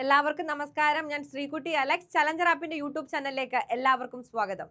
എല്ലാവർക്കും നമസ്കാരം. ഞാൻ ശ്രീകുട്ടി അലക്സ്. ചലഞ്ചർ ആപ്പിന്റെ യൂട്യൂബ് ചാനലിലേക്ക് എല്ലാവർക്കും സ്വാഗതം.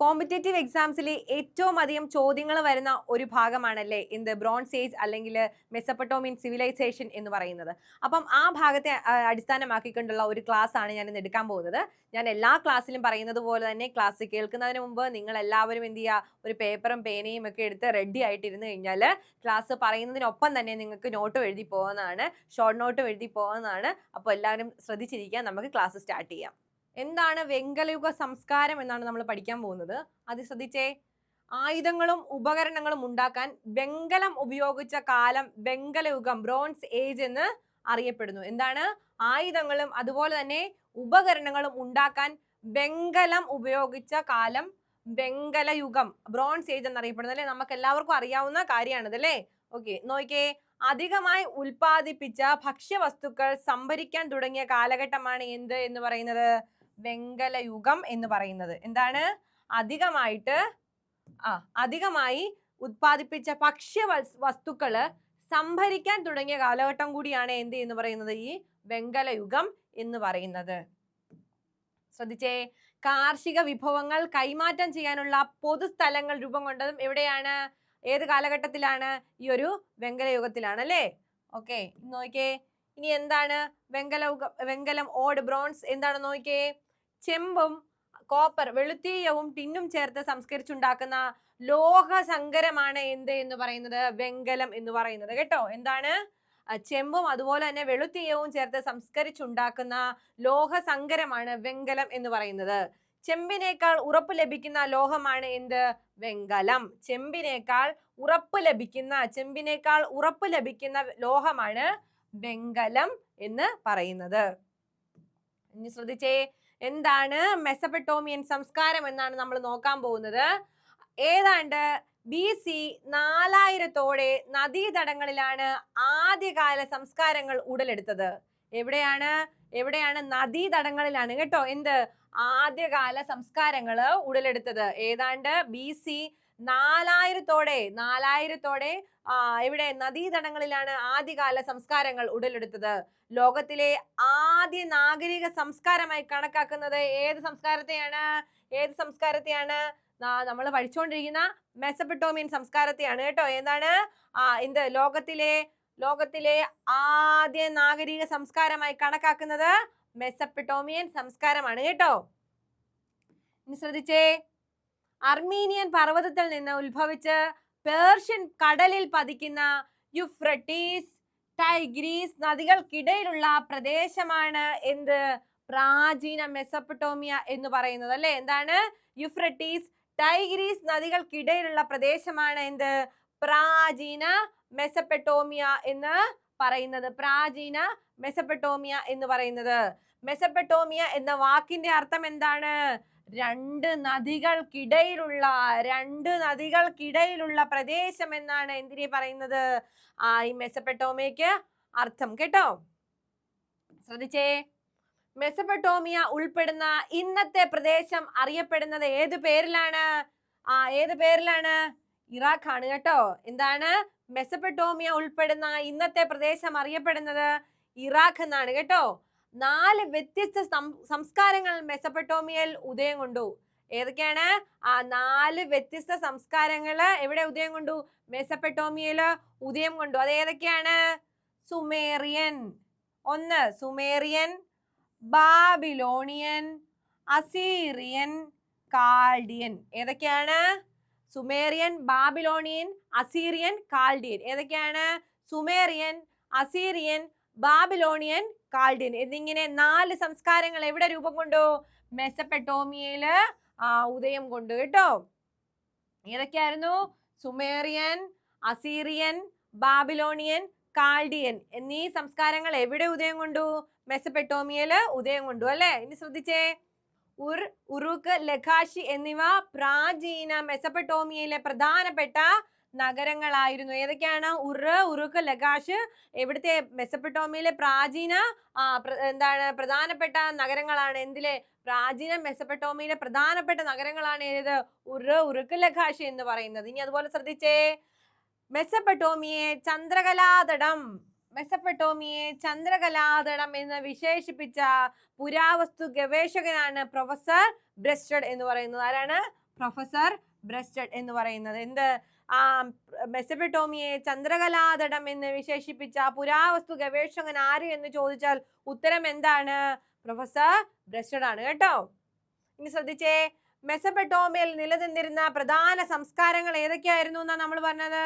കോമ്പറ്റേറ്റീവ് എക്സാംസിൽ ഏറ്റവും അധികം ചോദ്യങ്ങൾ വരുന്ന ഒരു ഭാഗമാണല്ലേ എന്ത്? ബ്രോൺസ് ഏജ് അല്ലെങ്കിൽ മെസ്സപ്പട്ടോമിൻ സിവിലൈസേഷൻ എന്ന് പറയുന്നത്. അപ്പം ആ ഭാഗത്തെ അടിസ്ഥാനമാക്കിക്കൊണ്ടുള്ള ഒരു ക്ലാസ് ആണ് ഞാൻ ഇന്ന് എടുക്കാൻ പോകുന്നത്. ഞാൻ എല്ലാ ക്ലാസ്സിലും പറയുന്നത് പോലെ തന്നെ ക്ലാസ് കേൾക്കുന്നതിന് മുമ്പ് നിങ്ങൾ എല്ലാവരും എന്ത് ചെയ്യുക? ഒരു പേപ്പറും പേനയും ഒക്കെ എടുത്ത് റെഡി ആയിട്ടിരുന്ന് കഴിഞ്ഞാൽ ക്ലാസ് പറയുന്നതിനൊപ്പം തന്നെ നിങ്ങൾക്ക് നോട്ടും എഴുതി പോകുന്നതാണ് ഷോർട്ട് നോട്ടും എഴുതി പോകുന്നതാണ് അപ്പോൾ എല്ലാവരും ശ്രദ്ധിച്ചിരിക്കുക. നമുക്ക് ക്ലാസ് സ്റ്റാർട്ട് ചെയ്യാം. എന്താണ് വെങ്കലയുഗ സംസ്കാരം എന്നാണ് നമ്മൾ പഠിക്കാൻ പോകുന്നത്. അത് ശ്രദ്ധിച്ചേ ആയുധങ്ങളും ഉപകരണങ്ങളും ഉണ്ടാക്കാൻ വെങ്കലം ഉപയോഗിച്ച കാലം വെങ്കലയുഗം ബ്രോൺസ് ഏജ് എന്ന് അറിയപ്പെടുന്നു. എന്താണ്? ആയുധങ്ങളും അതുപോലെ തന്നെ ഉപകരണങ്ങളും ഉണ്ടാക്കാൻ വെങ്കലം ഉപയോഗിച്ച കാലം വെങ്കലയുഗം ബ്രോൺസ് ഏജ് എന്നറിയപ്പെടുന്നത് അല്ലേ? നമുക്ക് എല്ലാവർക്കും അറിയാവുന്ന കാര്യമാണിത് അല്ലേ? ഓക്കെ നോക്കിയേ അധികമായി ഉൽപ്പാദിപ്പിച്ച ഭക്ഷ്യവസ്തുക്കൾ സംഭരിക്കാൻ തുടങ്ങിയ കാലഘട്ടമാണ് എന്ത് എന്ന് പറയുന്നത്? വെങ്കലയുഗം എന്ന് പറയുന്നത്. എന്താണ്? അധികമായിട്ട് ആ അധികമായി ഉത്പാദിപ്പിച്ച ഭക്ഷ്യ വസ്- വസ്തുക്കൾ സംഭരിക്കാൻ തുടങ്ങിയ കാലഘട്ടം കൂടിയാണ് എന്ത് എന്ന് പറയുന്നത്? ഈ വെങ്കലയുഗം എന്ന് പറയുന്നത്. ശ്രദ്ധിച്ചേ കാർഷിക വിഭവങ്ങൾ കൈമാറ്റം ചെയ്യാനുള്ള പൊതുസ്ഥലങ്ങൾ രൂപം കൊണ്ടതും എവിടെയാണ്? ഏത് കാലഘട്ടത്തിലാണ്? ഈ ഒരു വെങ്കലയുഗത്തിലാണ് അല്ലേ? ഓക്കെ നോക്കിയേ ഇനി എന്താണ്? വെങ്കല വെങ്കലം ഓട് ബ്രോൺസ് എന്താണ് നോക്കിയേ? ചെമ്പും കോപ്പർ വെളുത്തീയവും ടിന്നും ചേർത്ത് സംസ്കരിച്ചുണ്ടാക്കുന്ന ലോഹ സങ്കരമാണ് എന്ത് എന്ന് പറയുന്നത്? വെങ്കലം എന്ന് പറയുന്നത്. കേട്ടോ? എന്താണ്? ചെമ്പും അതുപോലെ തന്നെ വെളുത്തീയവും ചേർത്ത് സംസ്കരിച്ചുണ്ടാക്കുന്ന ലോഹ സങ്കരമാണ് വെങ്കലം എന്ന് പറയുന്നത്. ചെമ്പിനേക്കാൾ ഉറപ്പ് ലഭിക്കുന്ന ലോഹമാണ് എന്ത്? വെങ്കലം. ചെമ്പിനേക്കാൾ ഉറപ്പ് ലഭിക്കുന്ന ചെമ്പിനേക്കാൾ ഉറപ്പ് ലഭിക്കുന്ന ലോഹമാണ് വെങ്കലം എന്ന് പറയുന്നത്. ഇനി ശ്രദ്ധിച്ചേ എന്താണ് മെസപ്പട്ടോമിയൻ സംസ്കാരം എന്നാണ് നമ്മൾ നോക്കാൻ പോകുന്നത്. ഏതാണ്ട് ബി സി നാലായിരത്തോടെ നദീതടങ്ങളിലാണ് ആദ്യകാല സംസ്കാരങ്ങൾ ഉടലെടുത്തത്. എവിടെയാണ്? എവിടെയാണ് നദീതടങ്ങളിലാണ് കേട്ടോ എന്ത്? ആദ്യകാല സംസ്കാരങ്ങൾ ഉടലെടുത്തത്. ഏതാണ്ട് ബി സി നാലായിരത്തോടെ നാലായിരത്തോടെ ഇവിടെ നദീതടങ്ങളിലാണ് ആദ്യകാല സംസ്കാരങ്ങൾ ഉടലെടുത്തത്. ലോകത്തിലെ ആദ്യ നാഗരിക സംസ്കാരമായി കണക്കാക്കുന്നത് ഏത് സംസ്കാരത്തെയാണ്? ഏത് സംസ്കാരത്തെയാണ്? നമ്മൾ പഠിച്ചുകൊണ്ടിരിക്കുന്ന മെസപ്പട്ടോമിയൻ സംസ്കാരത്തെയാണ് കേട്ടോ. എന്താണ്? ആ എന്ത്? ലോകത്തിലെ ലോകത്തിലെ ആദ്യ നാഗരിക സംസ്കാരമായി കണക്കാക്കുന്നത് മെസപ്പട്ടോമിയൻ സംസ്കാരമാണ് കേട്ടോ. ശ്രദ്ധിച്ചേ. അർമീനിയൻ പർവതത്തിൽ നിന്ന് ഉത്ഭവിച്ച് പേർഷ്യൻ കടലിൽ പതിക്കുന്ന യുഫ്രട്ടീസ് ടൈഗ്രീസ് നദികൾക്കിടയിലുള്ള പ്രദേശമാണ് എന്ത്? പ്രാചീന മെസപ്പട്ടോമിയ എന്ന് പറയുന്നത് അല്ലെ? എന്താണ്? യുഫ്രട്ടീസ് ടൈഗ്രീസ് നദികൾക്കിടയിലുള്ള പ്രദേശമാണ് എന്ത്? പ്രാചീന മെസപ്പട്ടോമിയ എന്ന് പറയുന്നത്. പ്രാചീന മെസപ്പട്ടോമിയ എന്ന് പറയുന്നത്. മെസപ്പട്ടോമിയ എന്ന വാക്കിന്റെ അർത്ഥം എന്താണ്? രണ്ട് നദികൾക്കിടയിലുള്ള രണ്ട് നദികൾക്കിടയിലുള്ള പ്രദേശം എന്നാണ് എന്തിനെ പറയുന്നത്? ആ ഈ മെസപ്പട്ടോമിയക്ക് അർത്ഥം കേട്ടോ? ശ്രദ്ധിച്ചേ. മെസപ്പട്ടോമിയ ഉൾപ്പെടുന്ന ഇന്നത്തെ പ്രദേശം അറിയപ്പെടുന്നത് ഏത് പേരിലാണ്? ആ ഏത് പേരിലാണ്? ഇറാഖാണ് കേട്ടോ. എന്താണ്? മെസപ്പട്ടോമിയ ഉൾപ്പെടുന്ന ഇന്നത്തെ പ്രദേശം അറിയപ്പെടുന്നത് ഇറാഖ് എന്നാണ് കേട്ടോ. നാല് വ്യത്യസ്ത സംസ്കാരങ്ങൾ മെസപ്പട്ടോമിയയിൽ ഉദയം കൊണ്ടു. ഏതൊക്കെയാണ്? ആ നാല് വ്യത്യസ്ത സംസ്കാരങ്ങൾ എവിടെ ഉദയം കൊണ്ടു? മെസപ്പട്ടോമിയയിൽ ഉദയം കൊണ്ടു. അത് ഏതൊക്കെയാണ്? സുമേറിയൻ. ഒന്ന് സുമേറിയൻ ബാബിലോണിയൻ അസീറിയൻ കാൽഡിയൻ. ഏതൊക്കെയാണ്? സുമേറിയൻ ബാബിലോണിയൻ അസീറിയൻ കാൾഡിയൻ ഏതൊക്കെയാണ്? Sumerian Assyrian Babylonian Chaldean. എന്നിങ്ങനെ നാല് സംസ്കാരങ്ങൾ എവിടെ രൂപം കൊണ്ടു? മെസപ്പെട്ടോമിയയിൽ ആ ഉദയം കൊണ്ടു. കേട്ടോ? ഏതൊക്കെയായിരുന്നു? Sumerian Assyrian Babylonian Chaldean. എന്നീ സംസ്കാരങ്ങൾ എവിടെ ഉദയം കൊണ്ടു? മെസപ്പട്ടോമിയയിൽ ഉദയം കൊണ്ടു അല്ലെ? ഇനി ശ്രദ്ധിച്ചേ. ഉർ ഉറുക്ക് ലഖാഷി എന്നിവ പ്രാചീന മെസപ്പട്ടോമിയയിലെ പ്രധാനപ്പെട്ട നഗരങ്ങളായിരുന്നു. ഏതൊക്കെയാണ്? ഉറ ഉറുക്ക് ലഗാഷ് എവിടുത്തെ മെസ്സപ്പെട്ടോമിയിലെ പ്രാചീന എന്താണ് പ്രധാനപ്പെട്ട നഗരങ്ങളാണ്. എന്തിലെ? പ്രാചീന മെസ്സപ്പെട്ടോമിയിലെ പ്രധാനപ്പെട്ട നഗരങ്ങളാണ് ഏത്? ഉറ ഉറുക്ക് ലഗാഷ് എന്ന് പറയുന്നത്. ഇനി അതുപോലെ ശ്രദ്ധിച്ചേ. മെസ്സപ്പെട്ടോമിയെ ചന്ദ്രകലാതടം. മെസ്സപ്പെട്ടോമിയെ ചന്ദ്രകലാതടം എന്ന് വിശേഷിപ്പിച്ച പുരാവസ്തു ഗവേഷകനാണ് പ്രൊഫസർ ബ്രസ്റ്റഡ് എന്ന് പറയുന്നത്. ആരാണ്? പ്രൊഫസർ ബ്രസ്റ്റഡ് എന്ന് പറയുന്നത്. എന്ത്? ആ മെസ്സപ്പെട്ടോമിയെ ചന്ദ്രകലാതടം എന്ന് വിശേഷിപ്പിച്ച പുരാവസ്തു ഗവേഷകൻ ആര് എന്ന് ചോദിച്ചാൽ ഉത്തരം എന്താണ്? പ്രൊഫസർ ബ്രസ്റ്റഡ് ആണ് കേട്ടോ. ഇനി ശ്രദ്ധിച്ചേ. മെസ്സപ്പെട്ടോമിയയിൽ നിലനിന്നിരുന്ന പ്രധാന സംസ്കാരങ്ങൾ ഏതൊക്കെയായിരുന്നു എന്നാ നമ്മൾ പറഞ്ഞത്?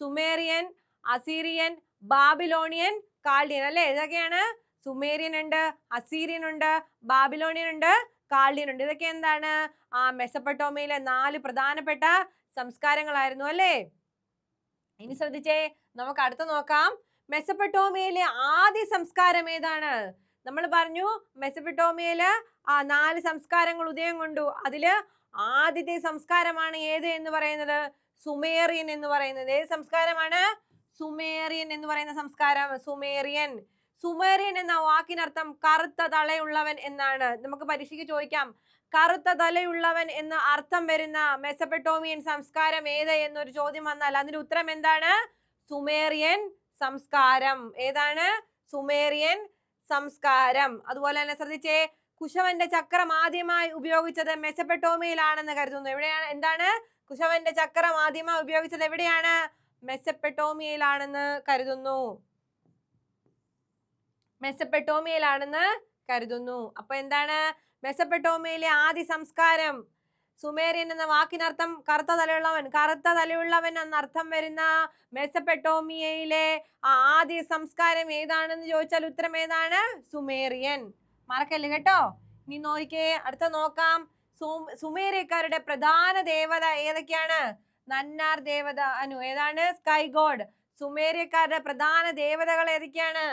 Sumerian Assyrian Babylonian Chaldean. അല്ലേ? ഏതൊക്കെയാണ് സുമേറിയൻ ഉണ്ട് അസീറിയൻ ഉണ്ട് ബാബിലോണിയൻ ഉണ്ട് കാൾഡിയൻ ഉണ്ട് ഇതൊക്കെ എന്താണ്? ആ മെസ്സപ്പെട്ടോമിയയിലെ നാല് പ്രധാനപ്പെട്ട സംസ്കാരങ്ങളായിരുന്നു അല്ലേ? ഇനി ശ്രദ്ധിച്ചേ നമുക്ക് അടുത്ത് നോക്കാം. മെസപ്പട്ടോമിയയിലെ ആദ്യ സംസ്കാരം ഏതാണ്? നമ്മൾ പറഞ്ഞു മെസപ്പട്ടോമിയയിൽ ആ നാല് സംസ്കാരങ്ങൾ ഉദയം കൊണ്ടു. അതിൽ ആദ്യത്തെ സംസ്കാരമാണ് ഏത് എന്ന് പറയുന്നത്? സുമേറിയൻ എന്ന് പറയുന്നത്. ഏത് സംസ്കാരമാണ്? സുമേറിയൻ എന്ന് പറയുന്ന സംസ്കാരം. സുമേറിയൻ. സുമേറിയൻ എന്ന വാക്കിനർത്ഥം കറുത്ത തലയുള്ളവൻ എന്നാണ്. നമുക്ക് പരീക്ഷയ്ക്ക് ചോദിക്കാം. കറുത്ത തലയുള്ളവൻ എന്ന് അർത്ഥം വരുന്ന മെസപ്പെട്ടോമിയൻ സംസ്കാരം ഏത് എന്നൊരു ചോദ്യം വന്നാൽ അതിന്റെ ഉത്തരം എന്താണ്? സുമേറിയൻ സംസ്കാരം. ഏതാണ്? സുമേറിയൻ സംസ്കാരം. അതുപോലെ തന്നെ ശ്രദ്ധിച്ചേ കുശവന്റെ ചക്രം ആദ്യമായി ഉപയോഗിച്ചത് മെസപ്പെട്ടോമിയയിലാണെന്ന് കരുതുന്നു. എവിടെയാണ്? എന്താണ്? കുശവന്റെ ചക്രം ആദ്യമായി ഉപയോഗിച്ചത് എവിടെയാണ്? മെസപ്പെട്ടോമിയയിലാണെന്ന് കരുതുന്നു. മെസപ്പെട്ടോമിയയിലാണെന്ന് കരുതുന്നു. അപ്പൊ എന്താണ്? മെസ്സപ്പെട്ടോമിയയിലെ ആദ്യ സംസ്കാരം. സുമേറിയൻ എന്ന വാക്കിനർത്ഥം കറുത്ത തലയുള്ളവൻ. കറുത്ത തലയുള്ളവൻ എന്നർത്ഥം വരുന്ന മെസ്സപ്പെട്ടോമിയയിലെ ആദ്യ സംസ്കാരം ഏതാണെന്ന് ചോദിച്ചാൽ ഉത്തരം ഏതാണ്? സുമേറിയൻ. മറക്കല്ലേ കേട്ടോ? ഇനി നോക്കിയേ അടുത്ത നോക്കാം. സുമേറിയക്കാരുടെ പ്രധാന ദേവത ഏതൊക്കെയാണ്? നന്നാർ ദേവത അനു. ഏതാണ്? Sky God. സുമേറിയക്കാരുടെ പ്രധാന ദേവതകൾ ഏതൊക്കെയാണ്?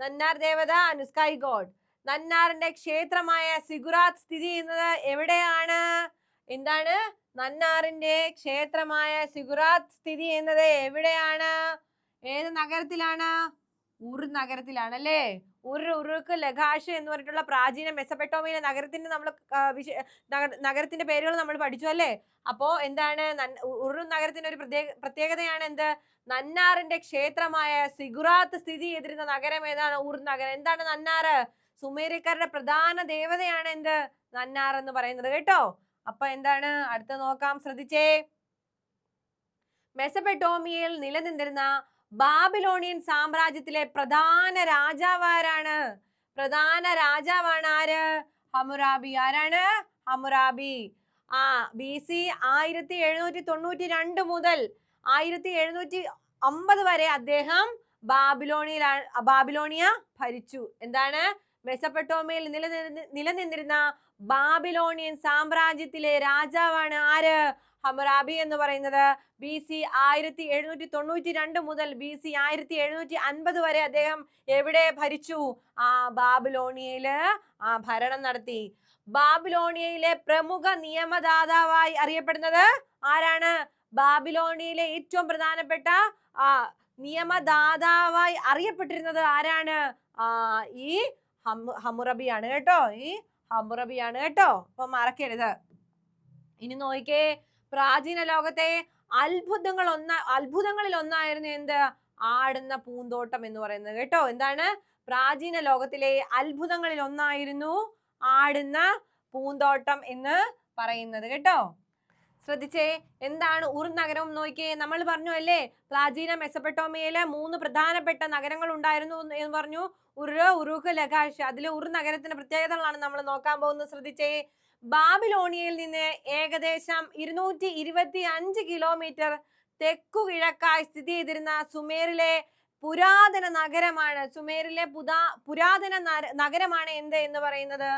നന്നാർ ദേവത സ്കൈ ഗോഡ്. നന്നാറിന്റെ ക്ഷേത്രമായ സിഗുറാത്ത് സ്ഥിതി ചെയ്യുന്നത് എവിടെയാണ്? എന്താണ്? നന്നാറിന്റെ ക്ഷേത്രമായ സിഗുറാത്ത് സ്ഥിതി ചെയ്യുന്നത് എവിടെയാണ്? ഏത് നഗരത്തിലാണ്? ഉർ നഗരത്തിലാണ് അല്ലേ ഉർ ഉറുക്ക് ലഘാഷ് എന്ന് പറഞ്ഞിട്ടുള്ള പ്രാചീന മെസപ്പെട്ടോമിയ നഗരത്തിന്റെ നമ്മൾ നഗരത്തിന്റെ പേരുകൾ നമ്മൾ പഠിച്ചു അല്ലേ? അപ്പോ എന്താണ് ഉറു നഗരത്തിന്റെ ഒരു പ്രത്യേക പ്രത്യേകതയാണ് എന്ത്? നന്നാറിന്റെ ക്ഷേത്രമായ സിഗുറാത്ത് സ്ഥിതി ചെയ്തിരുന്ന നഗരം ഏതാണ്? ഉർ നഗരം. എന്താണ് നന്നാറ് സുമേരിക്കാരുടെ പ്രധാന ദേവതയാണ് എന്ത്? നന്നാർ എന്ന് പറയുന്നത് കേട്ടോ? അപ്പൊ എന്താണ്? അടുത്ത നോക്കാം. ശ്രദ്ധിച്ചേ. മെസപ്പെട്ടോമിയയിൽ നിലനിന്നിരുന്ന ബാബിലോണിയൻ സാമ്രാജ്യത്തിലെ പ്രധാന രാജാവ് ആരാണ് പ്രധാന രാജാവാണ് ആര്? ഹമുറാബി ആരാണ്? ഹമുറാബി ആ ബി സി ആയിരത്തി എഴുന്നൂറ്റി തൊണ്ണൂറ്റി രണ്ട് മുതൽ ആയിരത്തി എഴുന്നൂറ്റി അമ്പത് വരെ അദ്ദേഹം ബാബിലോണിയിലാണ് ബാബിലോണിയ ഭരിച്ചു. എന്താണ്? മെസപ്പെട്ടോമയിൽ നിലനിന്ന് നിലനിന്നിരുന്ന ബാബിലോണിയൻ സാമ്രാജ്യത്തിലെ രാജാവാണ് ആര്? ഹമറാബി എന്ന് പറയുന്നത് ബി സി ആയിരത്തി എഴുന്നൂറ്റി തൊണ്ണൂറ്റി രണ്ട് മുതൽ ബി സി ആയിരത്തി എഴുന്നൂറ്റി അൻപത് വരെ അദ്ദേഹം എവിടെ ഭരിച്ചു? ആ ബാബിലോണിയയിൽ ആ ഭരണം നടത്തി. ബാബിലോണിയയിലെ പ്രമുഖ നിയമദാതാവായി അറിയപ്പെടുന്നത് ആരാണ്? ബാബിലോണിയയിലെ ഏറ്റവും പ്രധാനപ്പെട്ട ആ നിയമദാതാവായി അറിയപ്പെട്ടിരുന്നത് ആരാണ്? ആ ഈ ഹമുറബിയാണ് കേട്ടോ. ഈ ഹമുറബിയാണ് കേട്ടോ. അപ്പൊ മറക്കരുത്. ഇനി നോക്കിക്കേ. പ്രാചീന ലോകത്തെ അത്ഭുതങ്ങൾ ഒന്ന അത്ഭുതങ്ങളിൽ ഒന്നായിരുന്നു എന്ത്? ആടുന്ന പൂന്തോട്ടം എന്ന് പറയുന്നത് കേട്ടോ. എന്താണ്? പ്രാചീന ലോകത്തിലെ അത്ഭുതങ്ങളിൽ ഒന്നായിരുന്നു ആടുന്ന പൂന്തോട്ടം എന്ന് പറയുന്നത് കേട്ടോ. ശ്രദ്ധിച്ചേ എന്താണ് ഉർ നഗരം നോക്കിയേ? നമ്മൾ പറഞ്ഞു അല്ലേ പ്രാചീന മെസപ്പെട്ടോമിയയിലെ മൂന്ന് പ്രധാനപ്പെട്ട നഗരങ്ങൾ ഉണ്ടായിരുന്നു എന്ന് പറഞ്ഞു. ഉറു ഉറുഖ് ലഖാഷ്. അതിലെ ഉർ നഗരത്തിന്റെ പ്രത്യേകതകളാണ് നമ്മൾ നോക്കാൻ പോകുന്നത്. ശ്രദ്ധിച്ചേ ബാബിലോണിയയിൽ നിന്ന് ഏകദേശം ഇരുന്നൂറ്റി ഇരുപത്തി അഞ്ച് കിലോമീറ്റർ തെക്കു കിഴക്കായി സ്ഥിതി ചെയ്തിരുന്ന സുമേറിലെ പുരാതന നഗരമാണ്. സുമേറിലെ പുതാ പുരാതന നഗരമാണ് എന്ത് എന്ന് പറയുന്നത്?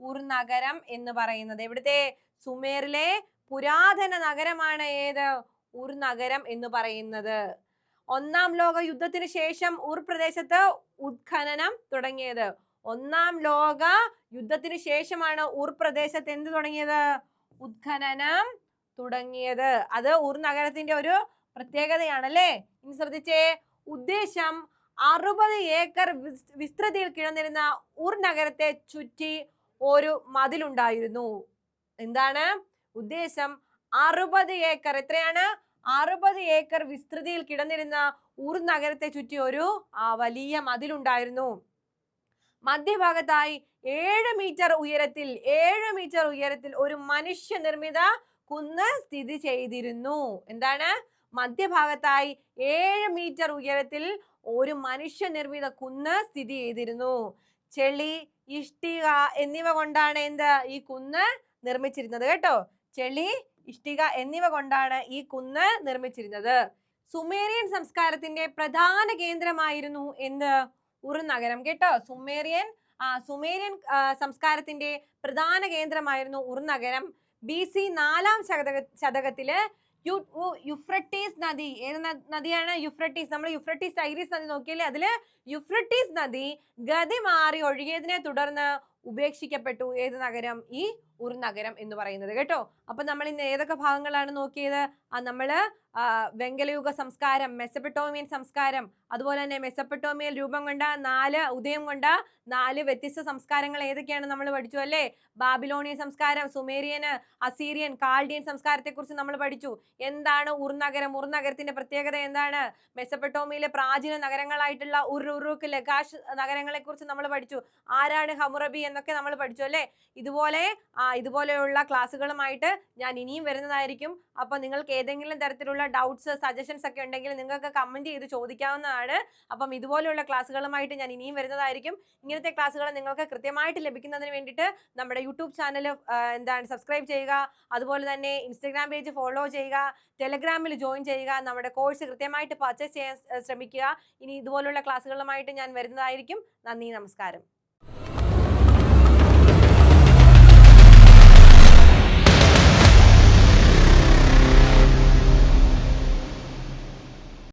ഉർ നഗരം എന്ന് പറയുന്നത്. ഇവിടുത്തെ സുമേറിലെ പുരാതന നഗരമാണ് ഏത്? ഉർ നഗരം എന്ന് പറയുന്നത്. ഒന്നാം ലോക യുദ്ധത്തിന് ശേഷം ഉർ പ്രദേശത്ത് ഉത്ഖനനം തുടങ്ങിയത്. ഒന്നാം ലോക യുദ്ധത്തിന് ശേഷമാണ് ഉർ പ്രദേശത്ത് എന്ത് തുടങ്ങിയത്? ഉത്ഖനനം തുടങ്ങിയത്. അത് ഉർ നഗരത്തിന്റെ ഒരു പ്രത്യേകതയാണ് പ്രത്യേകതയാണല്ലേ? ഇനി ശ്രദ്ധിച്ചേ. ഉദ്ദേശം അറുപത് ഏക്കർ വിസ്തൃതിയിൽ കിടന്നിരുന്ന ഉർ നഗരത്തെ ചുറ്റി ഒരു മതിലുണ്ടായിരുന്നു. എന്താണ്? ഉദ്ദേശം അറുപത് ഏക്കർ. എത്രയാണ്? അറുപത് ഏക്കർ വിസ്തൃതിയിൽ കിടന്നിരുന്ന ഉർ നഗരത്തെ ചുറ്റി ഒരു വലിയ മതിലുണ്ടായിരുന്നു. മധ്യഭാഗത്തായി ഏഴ് മീറ്റർ ഉയരത്തിൽ ഏഴ് മീറ്റർ ഉയരത്തിൽ ഒരു മനുഷ്യ നിർമ്മിത കുന്ന് സ്ഥിതി ചെയ്തിരുന്നു. എന്താണ്? മധ്യഭാഗത്തായി ഏഴ് മീറ്റർ ഉയരത്തിൽ ഒരു മനുഷ്യ നിർമ്മിത കുന്ന് സ്ഥിതി ചെയ്തിരുന്നു. ചെളി ഇഷ്ടിക എന്നിവ കൊണ്ടാണ് എന്ത്? ഈ കുന്ന് നിർമ്മിച്ചിരുന്നത് കേട്ടോ. ചെളി ഇഷ്ടിക എന്നിവ കൊണ്ടാണ് ഈ കുന്ന് നിർമ്മിച്ചിരുന്നത്. സുമേറിയൻ സംസ്കാരത്തിന്റെ പ്രധാന കേന്ദ്രമായിരുന്നു എന്ത്? ഉർ നഗരം കേട്ടോ? സുമേറിയൻ സുമേരിയൻ സംസ്കാരത്തിന്റെ പ്രധാന കേന്ദ്രമായിരുന്നു ഉറു നഗരം ബി സി നാലാം ശതക ശതകത്തിൽ യു യുഫ്രട്ടീസ് നദി. ഏത് നദിയാണ് യുഫ്രട്ടീസ്? നമ്മൾ യുഫ്രട്ടീസ് ടൈഗ്രീസ് നദി നോക്കിയാലേ അതിൽ യുഫ്രട്ടീസ് നദി ഗതി മാറി ഒഴുകിയതിനെ തുടർന്ന് ഉപേക്ഷിക്കപ്പെട്ടു. ഏത് നഗരം? ഈ ഉർ നഗരം എന്ന് പറയുന്നത്. കേട്ടോ? അപ്പൊ നമ്മൾ ഇന്ന് ഏതൊക്കെ ഭാഗങ്ങളാണ് നോക്കിയത്? ആ, വെങ്കലയുഗ സംസ്കാരം മെസ്സപ്പെട്ടോമിയൻ സംസ്കാരം അതുപോലെ തന്നെ മെസപ്പട്ടോമിയയിൽ രൂപം കൊണ്ട നാല് ഉദയം കൊണ്ട നാല് വ്യത്യസ്ത സംസ്കാരങ്ങൾ ഏതൊക്കെയാണ് നമ്മൾ പഠിച്ചു അല്ലേ? ബാബിലോണിയൻ സംസ്കാരം സുമേറിയന് അസീറിയൻ കാൾഡിയൻ സംസ്കാരത്തെ കുറിച്ച് നമ്മൾ പഠിച്ചു. എന്താണ് ഉർ നഗരം? ഉർ നഗരത്തിന്റെ പ്രത്യേകത എന്താണ്? മെസ്സപ്പെട്ടോമിയിലെ പ്രാചീന നഗരങ്ങളായിട്ടുള്ള ഉർ ഉറുക്ക് ലഗാഷ് നഗരങ്ങളെ കുറിച്ച് നമ്മൾ പഠിച്ചു. ആരാണ് ഹമുറബി എന്നൊക്കെ നമ്മൾ പഠിച്ചു അല്ലേ? ഇതുപോലെ ആ, ഇതുപോലെയുള്ള ക്ലാസ്സുകളുമായിട്ട് ഞാൻ ഇനിയും വരുന്നതായിരിക്കും. അപ്പോൾ നിങ്ങൾക്ക് ഏതെങ്കിലും തരത്തിലുള്ള ഡൗട്ട്സ് സജഷൻസ് ഒക്കെ ഉണ്ടെങ്കിൽ നിങ്ങൾക്ക് കമന്റ് ചെയ്ത് ചോദിക്കാവുന്നതാണ്. അപ്പം ഇതുപോലെയുള്ള ക്ലാസ്സുകളുമായിട്ട് ഞാൻ ഇനിയും വരുന്നതായിരിക്കും. ഇങ്ങനത്തെ ക്ലാസ്സുകൾ നിങ്ങൾക്ക് കൃത്യമായിട്ട് ലഭിക്കുന്നതിന് വേണ്ടിയിട്ട് നമ്മുടെ യൂട്യൂബ് ചാനൽ എന്താണ് സബ്സ്ക്രൈബ് ചെയ്യുക. അതുപോലെ തന്നെ ഇൻസ്റ്റഗ്രാം പേജ് ഫോളോ ചെയ്യുക. ടെലഗ്രാമിൽ ജോയിൻ ചെയ്യുക. നമ്മുടെ കോഴ്സ് കൃത്യമായിട്ട് പർച്ചേസ് ചെയ്യാൻ ശ്രമിക്കുക. ഇനി ഇതുപോലുള്ള ക്ലാസ്സുകളുമായിട്ട് ഞാൻ വരുന്നതായിരിക്കും. നന്ദി നമസ്കാരം.